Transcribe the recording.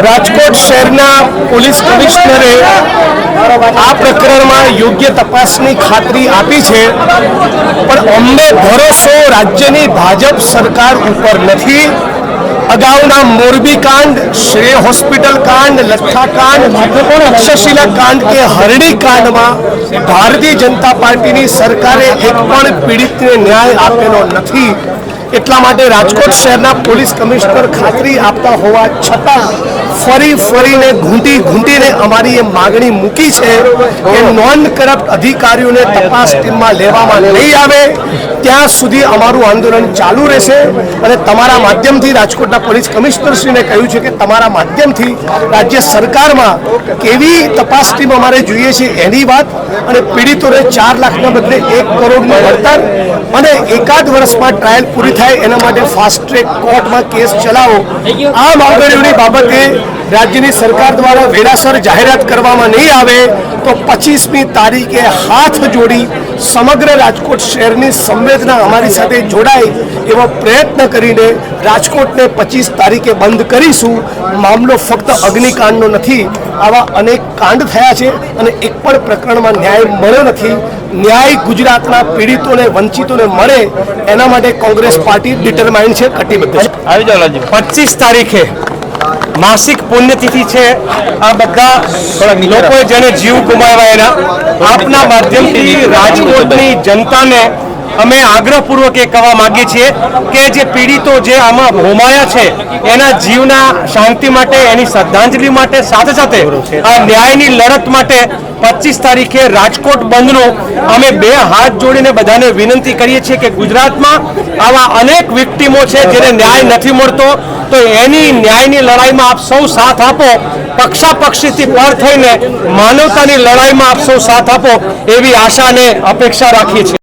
રાજકોટ શહેરના પોલીસ કમિશનરે આ પ્રકરણમાં યોગ્ય તપાસની ખાતરી આપી છે, પણ અમને ભરોસો રાજ્યની ભાજપ સરકાર ઉપર નથી. અગાઉના મોરબી કાંડ, શ્રેય હોસ્પિટલ કાંડ લઠ્ઠા કાંડ અક્ષશિલા કાંડ કે હરણી કાંડમાં ભારતીય જનતા પાર્ટીની સરકારે એક પણ પીડિતને ન્યાય આપેલો નથી. એટલા માટે રાજકોટ શહેરના પોલીસ કમિશનર ખાતરી આપતા હોવા છતાં ફરી ફરીને ઘૂંટી ઘૂંટીને અમારી એ માગણી મૂકી છે કે નોન કરપ્ટ અધિકારીઓને તપાસ ટીમમાં લેવામાં નહીં આવે. ત્યાં સુધી અમારું આંદોલન ચાલુ રહેશે અને તમારા માધ્યમથી રાજકોટના પોલીસ કમિશનરશ્રીને કહ્યું છે કે તમારા માધ્યમથી રાજ્ય સરકારમાં કેવી તપાસ ટીમ અમારે જોઈએ છે એની વાત અને પીડિતોને ચાર લાખના બદલે એક કરોડનું વળતર અને એકાદ વર્ષમાં ટ્રાયલ પૂરી થાય એના માટે ફાસ્ટ ટ્રેક કોર્ટમાં કેસ ચલાવો. આ માંગણીઓની બાબતે રાજ્યની સરકાર દ્વારા વેરાસર જાહેરાત કરવામાં નહીં આવે તો પચીસમી તારીખે હાથ જોડી સમગ્ર રાજકોટ શહેરની સંવેદના અમારી સાથે જોડાય એવો પ્રયત્ન કરીને રાજકોટને પચીસ તારીખે બંધ કરીશું. મામલો ફક્ત અગ્નિકાંડનો નથી, આવા અનેક કાંડ થયા છે અને એક પણ પ્રકરણમાં ન્યાય મળ્યો નથી. ન્યાય ગુજરાતના પીડિતોને, વંચિતોને મળે, એના માટે કોંગ્રેસ પાર્ટી ડિટરમાઇન્ડ છે કટિબદ્ધ આવી જાઓ પચીસ તારીખે માસિક પુણ્યતિથિ છે. આ બધા લોકોએ જેને જીવ ગુમાવ્યા એના આપના માધ્યમથી રાજકોટની જનતાને અમે આગ્રહપૂર્વક એ કહેવા માગીએ છીએ કે જે પીડિતો જે આમાં હોમાયા છે, એના જીવના શાંતિ માટે, એની શ્રદ્ધાંજલિ માટે, સાથે સાથે આ ન્યાયની લડત માટે પચીસ તારીખે રાજકોટ બંધનો અમે બે હાથ જોડીને બધાને વિનંતી કરીએ છીએ કે ગુજરાતમાં આવા અનેક વિક્ટીમો છે જેને ન્યાય નથી મળતો, તો એની ન્યાયની લડાઈમાં આપ સૌ સાથ આપો, પક્ષાપક્ષીથી પર થઈને માનવતાની લડાઈમાં આપ સૌ સાથ આપો એવી આશા અને અપેક્ષા રાખીએ છીએ.